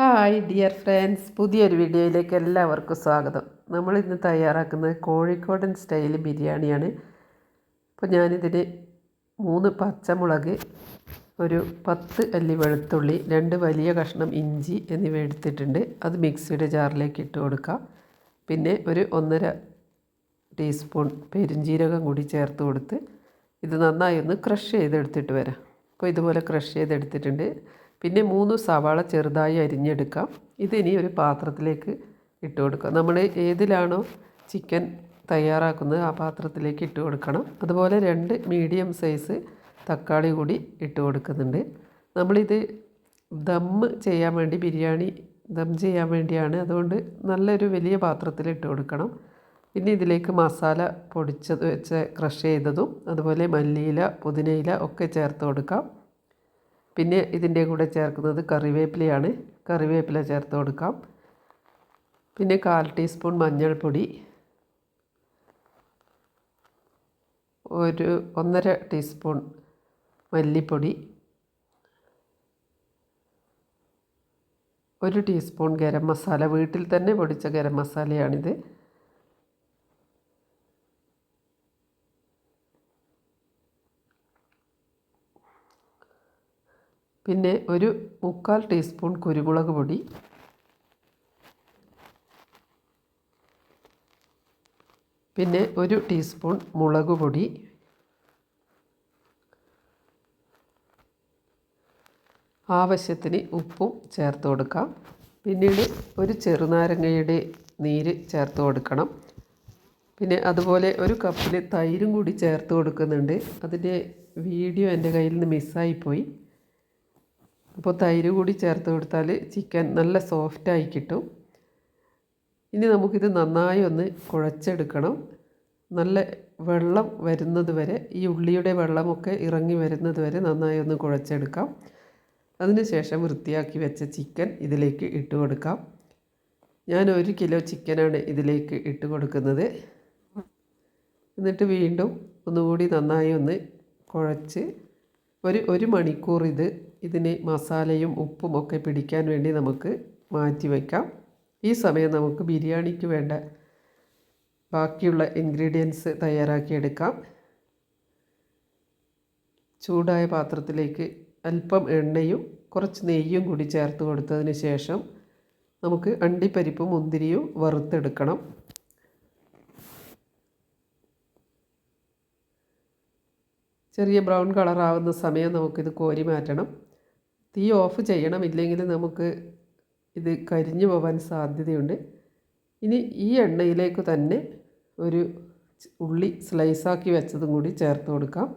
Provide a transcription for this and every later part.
Hi dear friends പുതിയൊരു വീഡിയോയിലേക്ക് എല്ലാവർക്കും സ്വാഗതം. നമ്മൾ ഇന്ന് തയ്യാറാക്കുന്നത് കോഴിക്കോടൻ സ്റ്റൈൽ ബിരിയാണിയാണ്. അപ്പോൾ ഞാനിതിന് മൂന്ന് പച്ചമുളക് ഒരു പത്ത് അല്ലി വെളുത്തുള്ളി രണ്ട് വലിയ കഷ്ണം ഇഞ്ചി എന്നിവ എടുത്തിട്ടുണ്ട്. അത് മിക്സിയുടെ ജാറിലേക്ക് ഇട്ട് കൊടുക്കാം. പിന്നെ ഒരു ഒന്നര ടീസ്പൂൺ പെരുംജീരകം കൂടി ചേർത്ത് കൊടുത്ത് ഇത് നന്നായി ഒന്ന് ക്രഷ് ചെയ്തെടുത്തിട്ട് വരാം. അപ്പോൾ ഇതുപോലെ ക്രഷ് ചെയ്തെടുത്തിട്ടുണ്ട്. പിന്നെ മൂന്ന് സവാള ചെറുതായി അരിഞ്ഞെടുക്കാം. ഇതിനി ഒരു പാത്രത്തിലേക്ക് ഇട്ട് കൊടുക്കുക നമ്മൾ ഏതിലാണോ ചിക്കൻ തയ്യാറാക്കുന്നത് ആ പാത്രത്തിലേക്ക് ഇട്ട് കൊടുക്കണം. അതുപോലെ രണ്ട് മീഡിയം സൈസ് തക്കാളി കൂടി ഇട്ട് കൊടുക്കുന്നുണ്ട്. നമ്മളിത് ദം ചെയ്യാൻ വേണ്ടി ബിരിയാണി ദം ചെയ്യാൻ വേണ്ടിയാണ്. അതുകൊണ്ട് നല്ലൊരു വലിയ പാത്രത്തിൽ ഇട്ട് കൊടുക്കണം. പിന്നെ ഇതിലേക്ക് മസാല പൊടിച്ചത് വെച്ച് ക്രഷ് ചെയ്തതും അതുപോലെ മല്ലിയില പുതിനയില ഒക്കെ ചേർത്ത് കൊടുക്കാം. പിന്നെ ഇതിന്റെ കൂടെ ചേർക്കുന്നത് കറിവേപ്പിലയാണ്. കറിവേപ്പില ചേർത്ത് കൊടുക്കാം. പിന്നെ കാൽ ടീസ്പൂൺ മഞ്ഞൾപ്പൊടി. ഒരു ഒന്നര ടീസ്പൂൺ മല്ലിപ്പൊടി. ഒരു ടീസ്പൂൺ ഗരം മസാല. വീട്ടിൽ തന്നെ പൊടിച്ച ഗരം മസാലയാണിത്. പിന്നെ ഒരു മുക്കാൽ ടീസ്പൂൺ കുരുമുളക് പൊടി. പിന്നെ ഒരു ടീസ്പൂൺ മുളക് പൊടി. ആവശ്യത്തിന് ഉപ്പും ചേർത്ത് കൊടുക്കാം. പിന്നീട് ഒരു ചെറുനാരങ്ങയുടെ നീര് ചേർത്ത് കൊടുക്കണം. പിന്നെ അതുപോലെ ഒരു കപ്പിൽ തൈരും കൂടി ചേർത്ത് കൊടുക്കുന്നുണ്ട്. അതിന്റെ വീഡിയോ എന്റെ കയ്യിൽ നിന്ന് മിസ്സായിപ്പോയി. അപ്പോൾ തൈര് കൂടി ചേർത്ത് കൊടുത്താൽ ചിക്കൻ നല്ല സോഫ്റ്റായി കിട്ടും. ഇനി നമുക്കിത് നന്നായി ഒന്ന് കുഴച്ചെടുക്കണം. നല്ല വെള്ളം വരുന്നത് വരെ ഈ ഉള്ളിയുടെ വെള്ളമൊക്കെ ഇറങ്ങി വരുന്നത് വരെ നന്നായി ഒന്ന് കുഴച്ചെടുക്കാം. അതിനുശേഷം വൃത്തിയാക്കി വെച്ച ചിക്കൻ ഇതിലേക്ക് ഇട്ട് കൊടുക്കാം. ഞാൻ ഒരു കിലോ ചിക്കനാണ് ഇതിലേക്ക് ഇട്ട് കൊടുക്കുന്നത്. എന്നിട്ട് വീണ്ടും ഒന്നുകൂടി നന്നായി ഒന്ന് കുഴച്ച് ഒരു ഒരു മണിക്കൂർ ഇത് ഇതിന് മസാലയും ഉപ്പും ഒക്കെ പിടിക്കാൻ വേണ്ടി നമുക്ക് മാറ്റി വയ്ക്കാം. ഈ സമയം നമുക്ക് ബിരിയാണിക്ക് വേണ്ട ബാക്കിയുള്ള ഇൻഗ്രീഡിയൻസ് തയ്യാറാക്കിയെടുക്കാം ചൂടായ പാത്രത്തിലേക്ക് അല്പം എണ്ണയും കുറച്ച് നെയ്യും കൂടി ചേർത്ത് കൊടുത്തതിന് ശേഷം നമുക്ക് അണ്ടിപ്പരിപ്പും മുന്തിരിയും വറുത്തെടുക്കണം. ചെറിയ ബ്രൗൺ കളറാവുന്ന സമയം നമുക്കിത് കോരി മാറ്റണം. തീ ഓഫ് ചെയ്യണം ഇല്ലെങ്കിൽ നമുക്ക് ഇത് കരിഞ്ഞു പോകാൻ സാധ്യതയുണ്ട്. ഇനി ഈ എണ്ണയിലേക്ക് തന്നെ ഒരു ഉള്ളി സ്ലൈസാക്കി വെച്ചതും കൂടി ചേർത്ത് കൊടുക്കാം.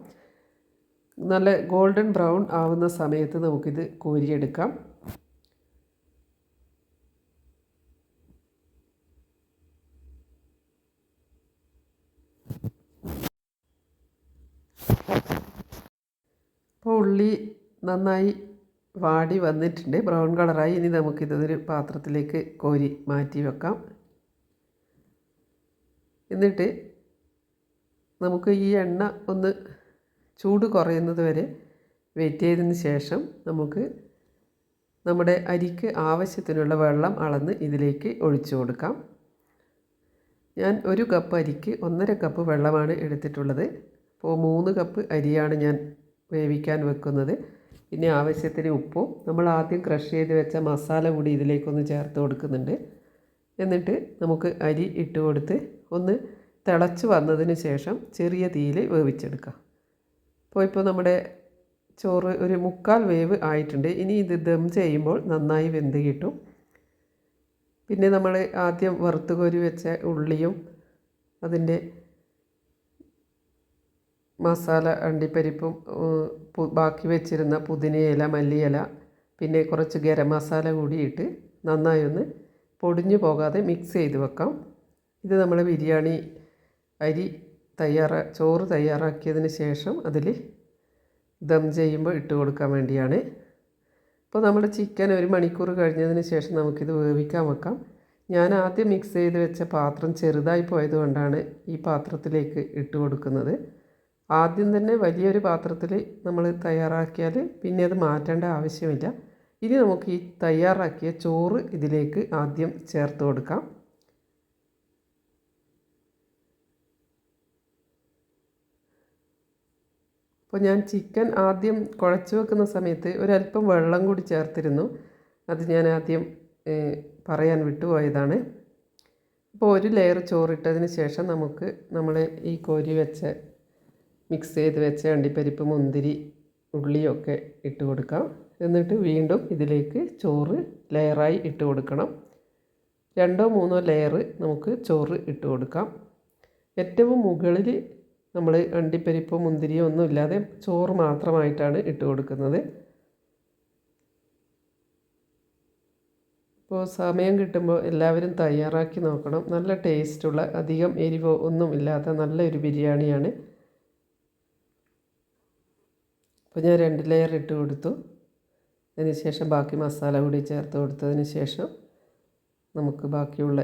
നല്ല ഗോൾഡൻ ബ്രൗൺ ആവുന്ന സമയത്ത് നമുക്കിത് കോരിയെടുക്കാം. ഇപ്പോൾ ഉള്ളി നന്നായി വാടി വന്നിട്ടുണ്ട്. ബ്രൗൺ കളറായി ഇനി നമുക്കിതൊരു പാത്രത്തിലേക്ക് കോരി മാറ്റി വെക്കാം. എന്നിട്ട് നമുക്ക് ഈ എണ്ണ ഒന്ന് ചൂട് കുറയുന്നത് വരെ വെയിറ്റ് ചെയ്തതിന് ശേഷം നമുക്ക് നമ്മുടെ അരിക്ക് ആവശ്യത്തിനുള്ള വെള്ളം അളന്ന് ഇതിലേക്ക് ഒഴിച്ചു കൊടുക്കാം. ഞാൻ ഒരു കപ്പ് അരിക്ക് ഒന്നര കപ്പ് വെള്ളമാണ് എടുത്തിട്ടുള്ളത്. അപ്പോൾ മൂന്ന് കപ്പ് അരിയാണ് ഞാൻ വേവിക്കാൻ വെക്കുന്നത്. പിന്നെ ആവശ്യത്തിന് ഉപ്പും നമ്മൾ ആദ്യം ക്രഷ് ചെയ്ത് വെച്ച മസാല കൂടി ഇതിലേക്കൊന്ന് ചേർത്ത് കൊടുക്കുന്നുണ്ട്. എന്നിട്ട് നമുക്ക് അരി ഇട്ട് കൊടുത്ത് ഒന്ന് തിളച്ച് വന്നതിന് ശേഷം ചെറിയ തീയിൽ വേവിച്ചെടുക്കാം. അപ്പോൾ ഇപ്പോൾ നമ്മുടെ ചോറ് ഒരു മുക്കാൽ വേവ് ആയിട്ടുണ്ട്. ഇനി ഇത് ദം ചെയ്യുമ്പോൾ നന്നായി വെന്ത് കിട്ടും. പിന്നെ നമ്മൾ ആദ്യം വറുത്ത് കോരി വെച്ച ഉള്ളിയും അതിന്റെ മസാല അണ്ടിപ്പരിപ്പും ബാക്കി വെച്ചിരുന്ന പുതിനയില മല്ലിയില പിന്നെ കുറച്ച് ഗരം മസാല കൂടിയിട്ട് നന്നായി ഒന്ന് പൊടിഞ്ഞു പോകാതെ മിക്സ് ചെയ്ത് വെക്കാം. ഇത് നമ്മൾ ബിരിയാണി അരി തയ്യാറാ ചോറ് തയ്യാറാക്കിയതിന് ശേഷം അതിൽ ദം ചെയ്യുമ്പോൾ ഇട്ട് കൊടുക്കാൻ വേണ്ടിയാണ്. ഇപ്പോൾ നമ്മൾ ചിക്കൻ ഒരു മണിക്കൂർ കഴിഞ്ഞതിന് ശേഷം നമുക്കിത് വേവിക്കാൻ വെക്കാം. ഞാൻ ആദ്യം മിക്സ് ചെയ്ത് വെച്ച പാത്രം ചെറുതായി പോയതുകൊണ്ടാണ് ഈ പാത്രത്തിലേക്ക് ഇട്ട് കൊടുക്കുന്നത്. ആദ്യം തന്നെ വലിയൊരു പാത്രത്തിൽ നമ്മൾ തയ്യാറാക്കിയാൽ പിന്നെ അത് മാറ്റേണ്ട ആവശ്യമില്ല. ഇനി നമുക്ക് ഈ തയ്യാറാക്കിയ ചോറ് ഇതിലേക്ക് ആദ്യം ചേർത്ത് കൊടുക്കാം. അപ്പോൾ ഞാൻ ചിക്കൻ ആദ്യം കുഴച്ച് വെക്കുന്ന സമയത്ത് ഒരല്പം വെള്ളം കൂടി ചേർത്തിരുന്നു. അത് ഞാൻ ആദ്യം പറയാൻ വിട്ടുപോയതാണ്. അപ്പോൾ ഒരു ലെയർ ചോറിട്ടതിന് ശേഷം നമുക്ക് നമ്മൾ ഈ കോരി വെച്ച മിക്സ് ചെയ്ത് വെച്ച അണ്ടിപ്പരിപ്പ് മുന്തിരി ഉള്ളിയൊക്കെ ഇട്ട് കൊടുക്കാം. എന്നിട്ട് വീണ്ടും ഇതിലേക്ക് ചോറ് ലെയറായി ഇട്ട് കൊടുക്കണം. രണ്ടോ മൂന്നോ ലെയർ നമുക്ക് ചോറ് ഇട്ട് കൊടുക്കാം. ഏറ്റവും മുകളിൽ നമ്മൾ അണ്ടിപ്പരിപ്പോ മുന്തിരിയോ ഒന്നും ഇല്ലാതെ ചോറ് മാത്രമായിട്ടാണ് ഇട്ട് കൊടുക്കുന്നത്. ഇപ്പോൾ സമയം കിട്ടുമ്പോൾ എല്ലാവരും തയ്യാറാക്കി നോക്കണം. നല്ല ടേസ്റ്റുള്ള അധികം എരിവോ ഒന്നും ഇല്ലാത്ത നല്ലൊരു ബിരിയാണിയാണ്. അപ്പോൾ ഞാൻ രണ്ട് ലെയർ ഇട്ട് കൊടുത്തു. അതിനുശേഷം ബാക്കി മസാല കൂടി ചേർത്ത് കൊടുത്തതിന് ശേഷം നമുക്ക് ബാക്കിയുള്ള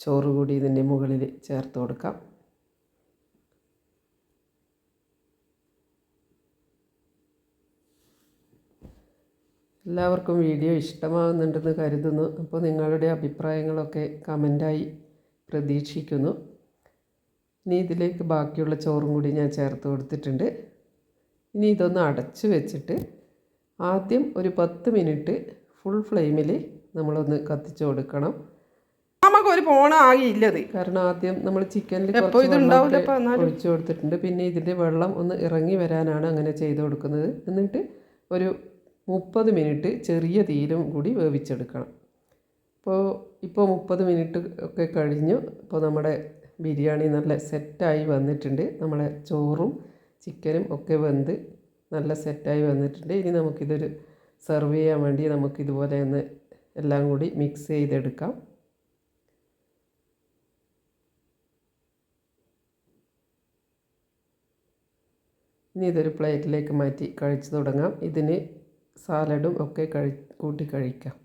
ചോറ് കൂടി ഇതിന്റെ മുകളിൽ ചേർത്ത് കൊടുക്കാം. എല്ലാവർക്കും വീഡിയോ ഇഷ്ടമാകുന്നുണ്ടെന്ന് കരുതുന്നു. അപ്പോൾ നിങ്ങളുടെ അഭിപ്രായങ്ങളൊക്കെ കമന്റായി പ്രതീക്ഷിക്കുന്നു. ഇനി ഇതിലേക്ക് ബാക്കിയുള്ള ചോറും കൂടി ഞാൻ ചേർത്ത് കൊടുത്തിട്ടുണ്ട്. ഇനി ഇതൊന്ന് അടച്ച് വെച്ചിട്ട് ആദ്യം ഒരു പത്ത് മിനിറ്റ് ഫുൾ ഫ്ലെയിമിൽ നമ്മളൊന്ന് കത്തിച്ചു കൊടുക്കണം. നമുക്കൊരു ഒരു പോണ ആകിയില്ലത് കാരണം ആദ്യം നമ്മൾ ചിക്കനിൽ. ഒഴിച്ചു കൊടുത്തിട്ടുണ്ട്. പിന്നെ ഇതിന്റെ വെള്ളം ഒന്ന് ഇറങ്ങി വരാനാണ് അങ്ങനെ ചെയ്ത് കൊടുക്കുന്നത്. എന്നിട്ട് ഒരു മുപ്പത് മിനിറ്റ് ചെറിയ തീയിലും കൂടി വേവിച്ചെടുക്കണം. അപ്പോൾ ഇപ്പോൾ മുപ്പത് മിനിറ്റ് ഒക്കെ കഴിഞ്ഞു. ഇപ്പോൾ നമ്മുടെ ബിരിയാണി നല്ല സെറ്റായി വന്നിട്ടുണ്ട്. നമ്മളെ ചോറും ചിക്കനും ഒക്കെ വെന്ത് നല്ല സെറ്റായി വന്നിട്ടുണ്ട്. ഇനി നമുക്കിതൊരു സെർവ് ചെയ്യാൻ വേണ്ടി നമുക്കിതുപോലെ ഒന്ന് എല്ലാം കൂടി മിക്സ് ചെയ്തെടുക്കാം. ഇനി ഇതൊരു പ്ലേറ്റിലേക്ക് മാറ്റി കഴിച്ചു തുടങ്ങാം. ഇതിന് സാലഡും ഒക്കെ കഴി കൂട്ടി കഴിക്കാം.